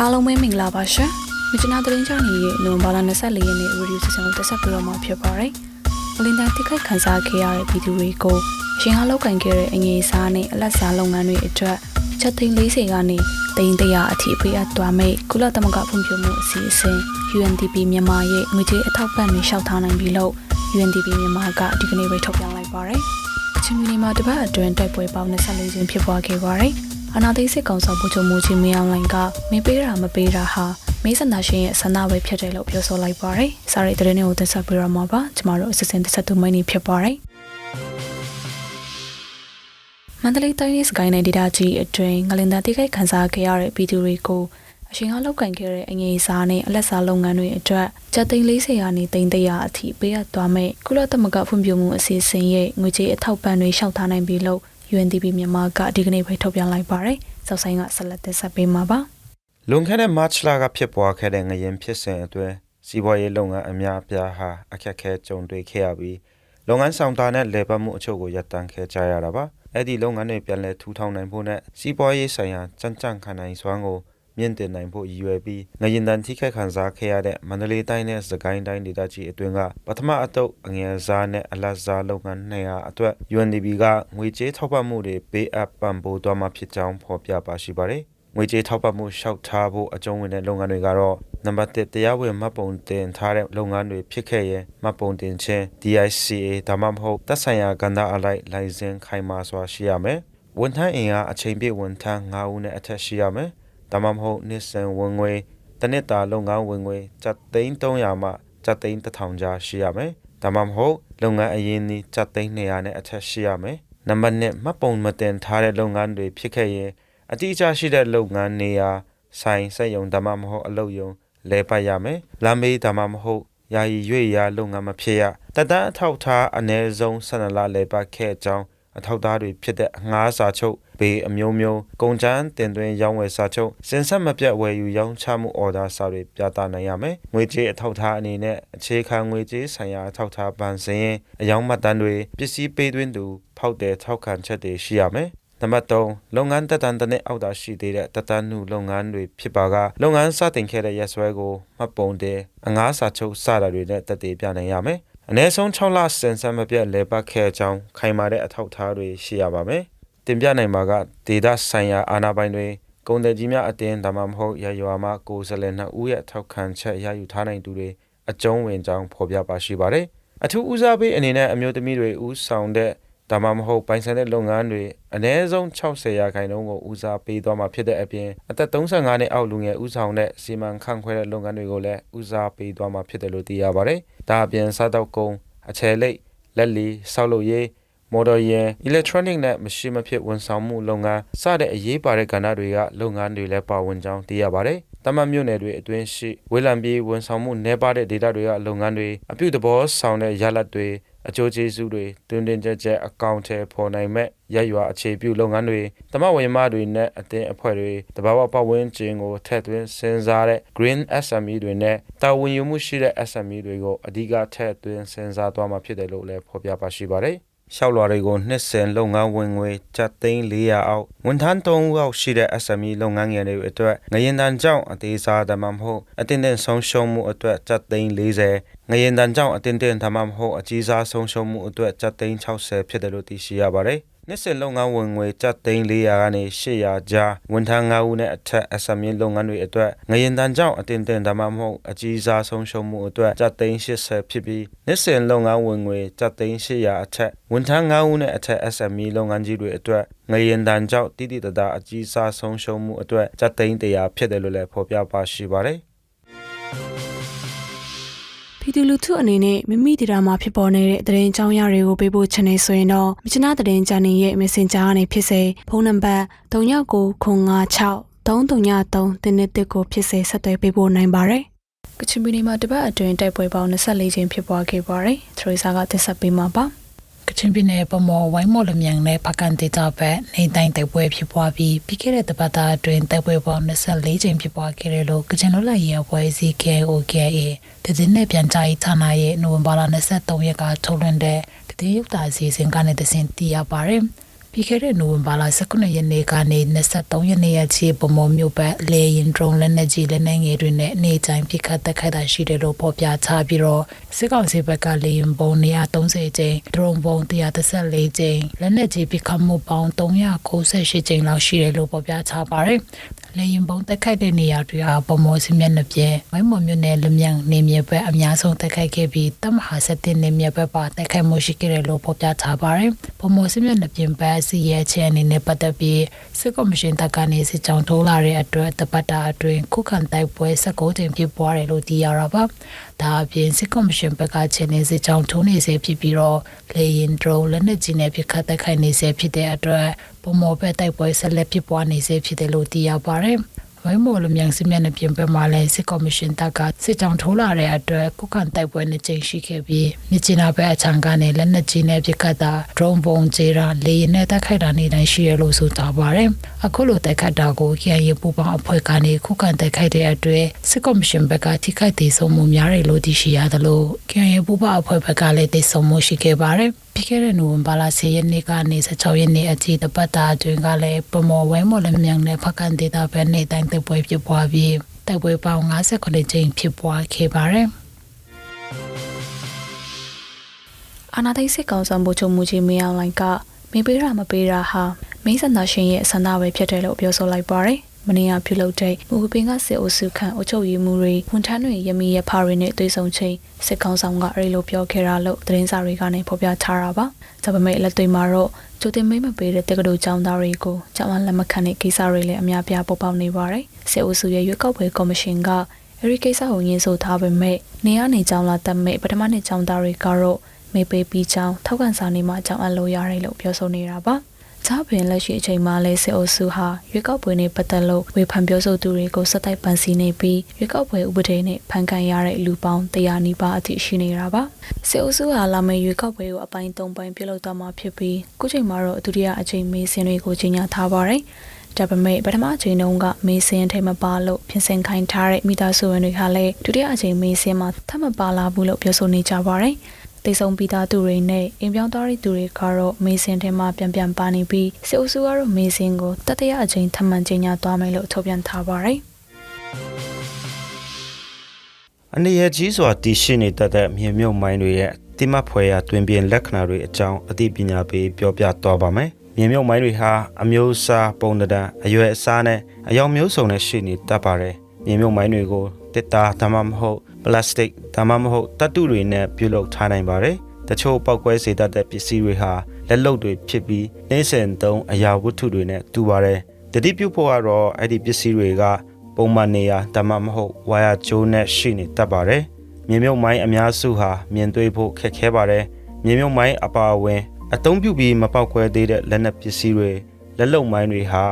အားလုံးပဲမင်္ဂလာပါရှင်။မချနာသတင်းချနေရဲ့နိုဝင်ဘာလ24ရက်နေ့ရေဒီယိုစီစဉ်ကိုတက်ဆက်ပေးတော့မှာဖြစ်ပါတယ်။မလင်တန်တိခိုက်ခန်းစားခဲ့ရတဲ့ဗီဒီယိုတွေကိုအရှင်ဟာလောက်ကင်ခဲ့တဲ့အငေးစားနဲ့အလက်စားလုပ်ငန်းတွေအတွက်ချက်သိန်း40ကနေတိန်းတရာအထိပေးအပ်သွားမယ့်ကုလသမဂ္ဂဖွံ့ဖြိုးမှုအစီအစဉ် UNDP မြန်မာရဲ့ငွေကြေးအထောက်ပံ့တွေရှောက်ထားနိုင်ပြီလို့ UNDP မြန်မာကဒီကနေ့ပဲထုတ်ပြန်လိုက်ပါတယ်။အချင်းမီနီမှာတပတ်အတွင်းတိုက်ပွဲပေါင်း24ကျင်းဖြစ်ပွားခဲ့ပါတယ်။အနာသိစစ်ကောင်ဆောင်ဗိုလ်ချုပ်မူကြီးမင်းအောင်လှိုင်ကမင်းပေးတာမပေးတာဟာမေးစန္ဒရှင်ရဲ့ဆန္ဒပဲဖြစ်တယ်လို့ပြောဆိုလိုက်ပါတယ်။စားရတဲ့တဲ့နေ့ကိုတက်ဆက်ပြီးတော့မှာပါ။ကျမတို့အစစ်အစဉ်တက်ဆက်သူမိုင်းနေဖြစ်ပါတယ်။မန္တလေးတိုင်းရဲ့စကိုင်းနယ်ဒေသကြီးအတွင်းငလင်တန်တိခိုက်ခန်းစားခဲ့ရတဲ့ပြည်သူတွေကို အရှင်ကလောက်ကင်ခဲ့တဲ့အငြိမ်းစားနဲ့အလက်စားလုပ်ငန်းတွေအတွက်ကျပ်သိန်း40ရာနေသိန်း100အထိပေးအပ်သွားမယ်ကုလသမဂ္ဂဖွံ့ဖြိုးမှုအစီအစဉ်ရဲ့ငွေကြေးအထောက်ပံ့တွေရှောက်ထားနိုင်ပြီလို့ UNDP မြန်မာကဒီကနေ့ပဲထုတ်ပြန်လိုက်ပါတယ်။စောက်ဆိုင်ကဆက်လက်သက်ဆက်ပေးမှာပါလွန်ခဲ့တဲ့ March လကဖြစ်ပွားခဲ့တဲ့ငရင်ဖြစ်စဉ်အတွင်းစီးပွားရေးလုပ်ငန်းအများအပြားဟာအခက်အခဲကြုံတွေ့ခဲ့ရပြီးလုပ်ငန်းဆောင်တာနဲ့လည်ပတ်မှုအချို့ကိုရပ်တန့်ခဲ့ကြရတာပါအဲ့ဒီလုပ်ငန်းတွေပြန်လည်ထူထောင်နိုင်ဖို့နဲ့စီးပွားရေးဆိုင်ရာကြံ့ကြံ့ခံနိုင်စွမ်းကို မြင့်တင်နိုင်ဖို့ရည်ရွယ်ပြီးငရင်တန်ထိခိုက်ခံစားခဲ့ရတဲ့မန္တလေးတိုင်းနဲ့စကိုင်းတိုင်းဒေသကြီးအတွင်းကပထမအတုပ်အငယ်စားနဲ့အလတ်စားလုပ်ငန်း200အတွက် UNDP ကငွေကြေးထောက်ပံ့မှုတွေပေးအပ်ပံ့ပိုးသွားမှာဖြစ်ကြောင်းဖော်ပြပါရှိပါတယ်ငွေကြေးထောက်ပံ့မှုလျှောက်ထားဖို့အကျုံးဝင်တဲ့လုပ်ငန်းတွေကတော့နံပါတ်1တရားဝင်မှတ်ပုံတင်ထားတဲ့လုပ်ငန်းတွေဖြစ်ခဲ့ရင်မှတ်ပုံတင်ခြင်း DICA ဒါမှမဟုတ်သက်ဆိုင်ရာကဏ္ဍအလိုက်လိုင်စင်ခိုင်မာစွာရှိရမယ်။ဝန်ထမ်းအင်အားအချိန်ပြည့်ဝန်ထမ်း9ဦးနဲ့အထက်ရှိရမယ်။ ဒါမှမဟုတ်နှစ်စဉ်ဝင်ငွေတစ်နှစ်တာလုပ်ငန်းဝင်ငွေကျပ်သိန်း300မှကျပ်သိန်း1000ကြားရှိရမယ်။ဒါမှမဟုတ်လုပ်ငန်းအရင်းအနှီးကျပ်သိန်း200နဲ့အထက်ရှိရမယ်။နံပါတ်2မှတ်ပုံမတင်ထားတဲ့လုပ်ငန်းတွေဖြစ်ခဲ့ရင်အတိအကျရှိတဲ့လုပ်ငန်းနေရာဆိုင်စက်ရုံဒါမှမဟုတ်အလုပ်ရုံလဲပတ်ရမယ်။လမ်းမေးဒါမှမဟုတ်ယာယီရွေရာလုပ်ငန်းမဖြစ်ရ။တတန်းအထောက်ထားအ ਨੇ ဆုံး12လလဲပတ်ခဲ့ကြောင်းအထောက်သားတွေဖြစ်တဲ့အငှားစာချုပ် ဘေးအမျိုးမျိုးကုန်ချမ်းတင်သွင်းရောင်းဝယ်စာချုပ်စင်ဆက်မပြတ်ဝယ်ယူရောင်းချမှုအော်ဒါစာတွေပြသနိုင်ရမယ်။ငွေကြေးအထောက်ထားအနေနဲ့အခြေခံငွေကြေးဆိုင်ရာအထောက်ထားဗန်စင်းအယောင်းမှတ်တမ်းတွေပစ္စည်းပေးသွင်းသူဖောက်တဲ့ထောက်ခံချက်တွေရှိရမယ်။နံပါတ်3လုပ်ငန်းတက်တန်တစ်နှစ်အောက်သာရှိသေးတဲ့တက်တန်းမှုလုပ်ငန်းတွေဖြစ်ပါကလုပ်ငန်းစတင်ခဲ့တဲ့ရက်စွဲကိုမှတ်ပုံတင်အငှားစာချုပ်စတာတွေနဲ့တက်တည်ပြနိုင်ရမယ်။အနည်းဆုံး6လစင်စမ်းမပြတ်လဲပတ်ခဲ့ကြောင်းခိုင်မာတဲ့အထောက်အထားတွေရှိရပါမယ်။ တင်ပြနိုင်ပါကဒေတာဆိုင်ရာအာဏာပိုင်တွေကုန်တယ်ကြီးများအတင်းဒါမှမဟုတ်ရရွာမှကိုယ်စားလှယ်နှစ်ဦးရဲ့ထောက်ခံချက်ရယူထားနိုင်သူတွေအကျုံးဝင်ကြောင်းဖော်ပြပါရှိပါတယ်။အထူးဦးစားပေးအနေနဲ့အမျိုးသမီးတွေဦးဆောင်တဲ့ဒါမှမဟုတ်ပိုင်ဆိုင်တဲ့လုပ်ငန်းတွေအ ਨੇ ဆုံး60ရာခိုင်နှုန်းကိုဦးစားပေးသွားမှာဖြစ်တဲ့အပြင်အသက်35နှစ်အောက်လူငယ်ဦးဆောင်တဲ့စီမံခန့်ခွဲတဲ့လုပ်ငန်းတွေကိုလည်းဦးစားပေးသွားမှာဖြစ်တယ်လို့သိရပါတယ်။ဒါအပြင်စားတောက်ကုန်အချယ်လိတ်လက်လီဆောက်လုပ်ရေး မော်ဒယ်ယာဉ် electronic နဲ့မရှိမဖြစ်ဝန်ဆောင်မှုလုပ်ငန်းစတဲ့အရေးပါတဲ့ကဏ္ဍတွေကလုပ်ငန်းတွေလည်းပါဝင်ကြောင်းသိရပါတယ်။တမန်မြို့နယ်တွေအတွင်းရှိဝေလံပြေးဝန်ဆောင်မှုနေပါတဲ့ဒေသတွေကလုပ်ငန်းတွေအပြုသဘောဆောင်တဲ့ရလဒ်တွေအကျိုးကျေးဇူးတွေတွင်တင်ကြကြအကောင့်ထဲပေါ်နိုင်မဲ့ရရွာအခြေပြုလုပ်ငန်းတွေတမဝင်မတွေနဲ့အသင်းအဖွဲ့တွေတဘာဝပတ်ဝန်းကျင်ကိုထည့်သွင်းစဉ်းစားတဲ့ Green SME တွေနဲ့တာဝန်ယူမှုရှိတဲ့ SME တွေကိုအဓိကထည့်သွင်းစဉ်းစားသွားမှာဖြစ်တယ်လို့လည်းဖော်ပြပါရှိပါတယ်။ ရှောက်လွာတွေကိုနှစ်စဉ်လုပ်ငန်းဝင်ငွေကျပ်သိန်း400အောက်ဝန်ထမ်း3ဦးအောက်ရှိတဲ့ SME လုပ်ငန်းငယ်တွေအတွက်ငရင်တန်ကြောင့်အသေးစားဒါမှမဟုတ်အတင်းတင်းဆုံးရှုံးမှုအတွက်ကျပ်သိန်း40ငရင်တန်ကြောင့်အတင်းတင်းဒါမှမဟုတ်အကြီးစားဆုံးရှုံးမှုအတွက်ကျပ်သိန်း60ဖြစ်တယ်လို့သိရှိရပါတယ် နှစ်စဉ်လုပ်ငန်းဝင်ငွေကျပ်သိန်း400ကနေ800ကြားဝန်ထမ်း9ဦးနဲ့အထက် SME လုပ်ငန်းတွေအတွက်ငရင်တန်ကြောင့်အတင်းတင်းဒါမှမဟုတ်အကြီးစားဆုံးရှုံးမှုအတွက်ကျပ်သိန်း80ဖြစ်ပြီးနှစ်စဉ်လုပ်ငန်းဝင်ငွေကျပ်သိန်း800အထက်ဝန်ထမ်း9ဦးနဲ့အထက် SME လုပ်ငန်းကြီးတွေအတွက်ငရင်တန်ကြောင့်တိတိတသာအကြီးစားဆုံးရှုံးမှုအတွက်ကျပ်သိန်း100ဖြစ်တယ်လို့လည်းဖော်ပြပါရှိပါတယ် ပြည်သူလူထုအနေနဲ့မိမိဒေတာမှာဖြစ်ပေါ်နေတဲ့သတင်းကြောင်းရတွေကိုပေးပို့ချင်နေဆိုရင်တော့မြချနာသတင်းချန်နယ်ရဲ့ Messenger ကနေဖြစ်စေဖုန်းနံပါတ်3996 333တင်းတစ်ကိုဖြစ်စေဆက်သွယ်ပေးပို့နိုင်ပါတယ်။ကချင်ပြည်နယ်မှာတပတ်အတွင်းတိုက်ပွဲပေါင်း24ကြိမ်ဖြစ်ပွားခဲ့ပါတယ်။ထရီဆာကတက်ဆက်ပေးမှာပါ။က ချင်းပြည်နယ်ပမော်ဝိုင်းမော်လမြိုင်နဲ့ဖကန်ဒေတာဘက်နေတိုင်းတိုက်ပွဲဖြစ်ပွားပြီးပြီးခဲ့တဲ့တပတ်သားအတွင်းတိုက်ပွဲပေါင်း24ကြိမ်ဖြစ်ပွားခဲ့တယ်လို့ကချင်လွတ်လပ်ရေးအဖွဲ့အစည်း KOKA တည်င်းနဲ့ပြန်ကြားရေးဌာနရဲ့နိုဝင်ဘာလ23ရက်ကထုတ်လွှင့်တဲ့တည်ရုပ်တာအစီအစဉ်ကနေတစင်တည်ရပါတယ်။ ပြီးခဲ့တဲ့နိုဝင်ဘာလ19ရက်နေ့ကနေ23ရက်နေ့အထိပမော်မြို့ပတ်လေရင်ဒရုန်းလက်နက်ကြီးလက်နက်ငယ်တွေနဲ့နေတိုင်းပြစ်ခတ်တက်ခတ်တာရှိတယ်လို့ဖော်ပြထားပြီးတော့စစ်ကောင်စီဘက်ကလေရင်ပုံ130ကျင်းဒရုန်းပုံ134ကျင်းလက်နက်ကြီးပြစ်ခတ်မှုပေါင်း398ကျင်းလောက်ရှိတယ်လို့ဖော်ပြထားပါတယ် လေရင်ပုံတက်ခိုက်တဲ့နေရာတွေဟာပမောစီမျက်နှာပြင်ဝိုင်းမော်မြို့နယ်လူမြန်နေမြေဘက်အများဆုံးတက်ခိုက်ခဲ့ပြီးတမဟာဆက်တင်နေမြေဘက်ပါတက်ခိုက်မှုရှိခဲ့တယ်လို့ဖော်ပြထားပါတယ်ပမောစီမျက်နှာပြင်ဘက်စီရဲ့ချဲအနေနဲ့ပတ်သက်ပြီးစစ်ကော်မရှင်တပ်ကနေစစ်ကြောင်းထိုးလာတဲ့အတွက်တပတ်တာအတွင်းခုခံတိုက်ပွဲ16ကြိမ်ဖြစ်ပွားတယ်လို့သိရတာပါ ဒါအပြင်စစ်ကော်မရှင်ဘက်ကချဲနေစစ်ကြောင်းထိုးနေစေဖြစ်ပြီးတော့လေရင်ဒရုန်းလက်နက်ကြီးနဲ့ပြစ်ခတ်တိုက်ခိုက်နေစေဖြစ်တဲ့အတွက်ပုံမောဘက်တိုက်ပွဲဆက်လက်ဖြစ်ပွားနေစေဖြစ်တယ်လို့သိရပါတယ် ဝိုင်းမော်လမြန်စီမျက်နှာပြင်ပမှာလည်းစစ်ကော်မရှင်တပ်ကစစ်ကြောင်းထိုးလာတဲ့အတွက်ကုခံတိုက်ပွဲနှစ်ကြိမ်ရှိခဲ့ပြီးမြစ်ချနာဘက်အချံကနေလက်နက်ကြီးနဲ့ပစ်ခတ်တာဒရုန်းပုံကျေတာလေယာဉ်နဲ့တိုက်ခိုက်တာနေတိုင်းရှိရလို့ဆိုထားပါတယ်။အခုလိုတိုက်ခိုက်တာကိုရန်ရပူပေါင်းအဖွဲ့ကနေခုခံတိုက်ခိုက်တဲ့အတွက်စစ်ကော်မရှင်ဘက်ကထိခိုက်ဒေဆုံးမှုများတယ်လို့သိရှိရတယ်လို့ရန်ရပူပေါင်းအဖွဲ့ဘက်ကလည်းဒေဆုံးမှုရှိခဲ့ပါတယ်။ပြီးခဲ့တဲ့နိုဝင်ဘာလ10ရက်နေ့ကနေ16ရက်နေ့အထိတပတ်တာအတွင်းကလည်းပမော်ဝဲမော်လမြိုင်နဲ့ဖကန်ဒေတာဘက်နေတိုင်းတိုက်ပွဲဖြစ်ပွားပြီးတိုက်ပွဲပေါင်း59ကြိမ်ဖြစ်ပွားခဲ့ပါတယ်။အာနာသိစစ်ကောင်ဆောင်မှုချုပ်မှုကြီးမင်းအောင်လိုင်ကမင်းပေးတာမပေးတာဟာမင်းစန္ဒရှင်ရဲ့ဆန္ဒပဲဖြစ်တယ်လို့ပြောဆိုလိုက်ပါတယ်။ မနေ့ကပြုလုပ်တဲ့မူပင်ကစစ်အုပ်စုခန့်အုပ်ချုပ်ရေးမှုတွေဝန်ထမ်းတွေရမီရဖာတွေနဲ့တွေ့ဆုံချိန်စစ်ကောင်ဆောင်ကအဲ့လိုပြောခဲ့တာလို့သတင်းစာတွေကနေဖော်ပြထားတာပါ။ဒါပေမဲ့လက်တွေ့မှာတော့ကျိုတင်မိတ်မပေးတဲ့တက္ကသိုလ်ကျောင်းသားတွေကိုကျောင်းအလက်မခံတဲ့ကိစ္စတွေလည်းအများပြားပေါ်ပေါက်နေပါတယ်။စစ်အုပ်စုရဲ့ရွေးကောက်ပွဲကော်မရှင်ကအဲဒီကိစ္စကိုညှင်းဆိုထားပေမဲ့နေရနေကျောင်းလာတက်မဲ့ပထမနှစ်ကျောင်းသားတွေကတော့မေပေးပြီးချောင်းထောက်ကန်စာနေမှာကြောင်းအပ်လို့ရတယ်လို့ပြောဆိုနေတာပါ။ ဂျာပင်လက်ရှိအချိန်မှာလဲစစ်အုပ်စုဟာရွေးကောက်ပွဲနဲ့ပတ်သက်လို့ဝေဖန်ပြောဆိုသူတွေကိုစက်တိုက်ပန်စီနေပြီးရွေးကောက်ပွဲဥပဒေနဲ့ဖန်ခံရတဲ့လူပေါင်း100နီးပါးအထိရှိနေတာပါ။စစ်အုပ်စုဟာလာမယ့်ရွေးကောက်ပွဲကိုအပိုင်း၃ပိုင်းပြုလုပ်သွားမှာဖြစ်ပြီးခုချိန်မှာတော့ဒုတိယအချိန်မေးစင်းတွေကိုကြီးညာထားပါတယ်။ဒါပေမဲ့ပထမအချိန်တုန်းကမေးစင်းထဲမပါလို့ပြင်ဆင်ခိုင်းထားတဲ့မိသားစုဝင်တွေကလည်းဒုတိယအချိန်မေးစင်းမှာထပ်မပါလာဘူးလို့ပြောဆိုနေကြပါတယ်။ တိတ်ဆုံပြီးသားသူတွေနဲ့အိမ်ပြောင်းသွားတဲ့သူတွေကတော့မေးစင်ထဲမှာပြန်ပြန်ပါနေပြီးစစ်အုပ်စုကတော့မေးစင်ကိုတတရအချိန်ထမှန်ကြီးညာသွားမယ်လို့ထုတ်ပြန်ထားပါတယ်။အနေရကြီးစွာတည်ရှိနေတတ်တဲ့မြေမြုပ်မိုင်းတွေရဲ့တိမဖွဲရာတွင်ပြင်လက္ခဏာတွေအကြောင်းအသိပညာပေးပြောပြသွားပါမယ်။မြေမြုပ်မိုင်းတွေဟာအမျိုးအစားပုံသဏ္ဍာန်အရွယ်အစားနဲ့အယောင်မျိုးစုံနဲ့ရှိနေတတ်ပါတယ်။မြေမြုပ်မိုင်းတွေကိုတစ်တာဒါမှမဟုတ် ပလတ်စတစ်ဒါမှမဟုတ်တတ်တုတွေနဲ့ပြုလုပ်ထားနိုင်ပါတယ်။တချို့ပောက်ကွဲစေတတ်တဲ့ပစ္စည်းတွေဟာလက်လုပ်တွေဖြစ်ပြီးနှင်းစင်သုံးအရာဝတ္ထုတွေနဲ့တူပါတယ်။တတိပြုဖို့ကတော့အဲ့ဒီပစ္စည်းတွေကပုံမှန်နေရာဒါမှမဟုတ်ဝါယာကျိုးနဲ့ရှိနေတတ်ပါတယ်။မြေမြုပ်မိုင်းအများစုဟာမြင်တွေ့ဖို့ခက်ခဲပါတယ်။မြေမြုပ်မိုင်းအပါအဝင်အသုံးပြုပြီးမပောက်ကွဲသေးတဲ့လက်နက်ပစ္စည်းတွေလက်လုံမိုင်းတွေဟာ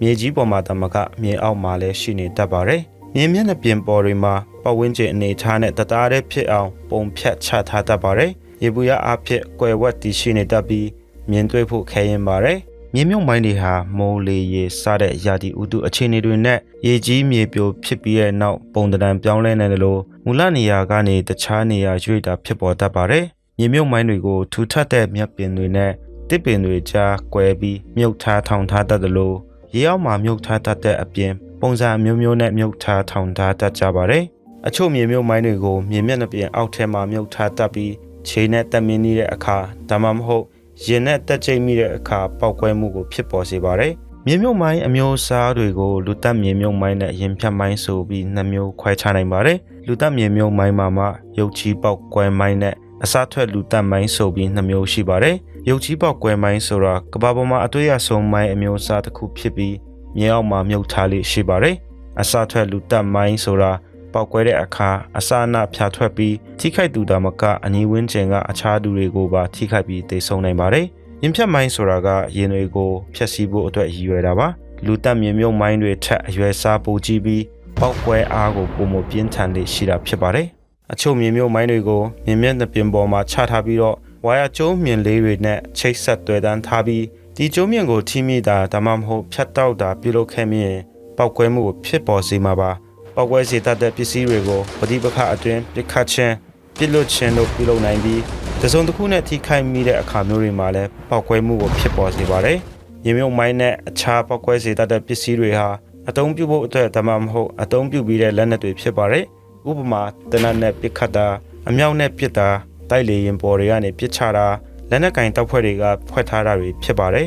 မြေကြီးပေါ်မှာတမကမြေအောက်မှာလည်းရှိနေတတ်ပါတယ်။မြင်းမျက်နှာပြင်ပေါ်တွေမှာ ပတ်ဝန်းကျင်အနေထားနဲ့တသားတည်းဖြစ်အောင်ပုံဖြတ်ချထားတတ်ပါတယ်။ရေဘူးရအဖြစ်ကွယ်ဝတ်တည်ရှိနေတတ်ပြီးမြင်တွေ့ဖို့ခဲရင်ပါတယ်။မြင်းမြုပ်မိုင်းတွေဟာမိုးလေရေစတဲ့ရာသီဥတုအခြေအနေတွေနဲ့ရေကြီးမြေပြိုဖြစ်ပြီးတဲ့နောက်ပုံတံပြောင်းလဲနေတယ်လို့မူလနေရာကနေတခြားနေရာရွေ့တာဖြစ်ပေါ်တတ်ပါတယ်။မြေမြုပ်မိုင်းတွေကိုထူထပ်တဲ့မြက်ပင်တွေနဲ့တစ်ပင်တွေကြားကွဲပြီးမြုပ်ထားထောင်ထားတတ်တယ်လို့ရေအောက်မှာမြုပ်ထားတတ်တဲ့အပြင် ပုံစံမျိုးမျိုးနဲ့မြုပ်ထားထောင်ထားတတ်ကြပါတယ်။ အချို့မြေမြုပ်မိုင်းတွေကိုမြေမျက်နှာပြင်အောက်ထဲမှာမြုပ်ထားတတ်ပြီးခြေနဲ့တက်မင်းနေတဲ့အခါဒါမှမဟုတ်ရင်နဲ့တက်ချိတ်မိတဲ့အခါပောက်ကွဲမှုကိုဖြစ်ပေါ်စေပါတယ်။မြေမြုပ်မိုင်းအမျိုးအစားတွေကိုလူတက်မြေမြုပ်မိုင်းနဲ့ရင်ဖြတ်မိုင်းဆိုပြီးနှမျိုးခွဲခြားနိုင်ပါတယ်။လူတက်မြေမြုပ်မိုင်းမှာမှရုပ်ချီပောက်ကွဲမိုင်းနဲ့အစားထွက်လူတက်မိုင်းဆိုပြီးနှမျိုးရှိပါတယ်။ရုပ်ချီပောက်ကွဲမိုင်းဆိုတာကဘာပေါ်မှာအတွေ့အဆုံးမိုင်းအမျိုးအစားတစ်ခုဖြစ်ပြီးမြေအောက်မှာမြုပ်ထားလေးရှိပါတယ်။အစာထွက်လူတက်မိုင်းဆိုတာ ပောက်ကွဲတဲ့အခါအစာအနဖြာထွက်ပြီးထိခိုက်သူတာမကအနီးဝန်းကျင်ကအခြားသူတွေကိုပါထိခိုက်ပြီးသေဆုံးနိုင်ပါတယ်။ရင်ဖြတ်မိုင်းဆိုတာကရင်တွေကိုဖျက်ဆီးဖို့အတွက်ရည်ရွယ်တာပါ။လူတက်မြေမြုပ်မိုင်းတွေထက်အရွယ်စားပိုကြီးပြီးပောက်ကွဲအားကိုပုံမပြင်းထန်လေးရှိတာဖြစ်ပါတယ်။အချို့မြေမြုပ်မိုင်းတွေကိုမြင်းမြတ်နှပင်ပေါ်မှာချထားပြီးတော့ဝါယာကျုံးမြင်လေးတွေနဲ့ချိတ်ဆက်တွေ့တန်းထားပြီးဒီကျုံးမြင်ကိုထိမိတာဒါမှမဟုတ်ဖြတ်တောက်တာပြုလုပ်ခဲ့မြင်ပောက်ကွဲမှုကိုဖြစ်ပေါ်စေမှာပါ ပောက်ကွဲစေတတ်တဲ့ပစ္စည်းတွေကိုပဋိပက္ခအတွင်းပြစ်ခတ်ခြင်းပြစ်လွတ်ခြင်းတို့ပြုလုပ်နိုင်ပြီးတစုံတစ်ခုနဲ့ထိခိုက်မိတဲ့အခါမျိုးတွေမှာလည်းပောက်ကွဲမှုကိုဖြစ်ပေါ်စေပါတယ်ရေမြုပ်မိုင်းနဲ့အခြားပောက်ကွဲစေတတ်တဲ့ပစ္စည်းတွေဟာအသုံးပြုဖို့အတွက်ဒါမှမဟုတ်အသုံးပြုပြီးတဲ့လက်နက်တွေဖြစ်ပါတယ်ဥပမာတနတ်နဲ့ပစ်ခတ်တာအမြောက်နဲ့ပစ်တာတိုက်လေရင်ပေါ်တွေကနေပစ်ချတာလက်နက်ကင်တောက်ဖွဲ့တွေကဖွဲ့ထားတာတွေဖြစ်ပါတယ်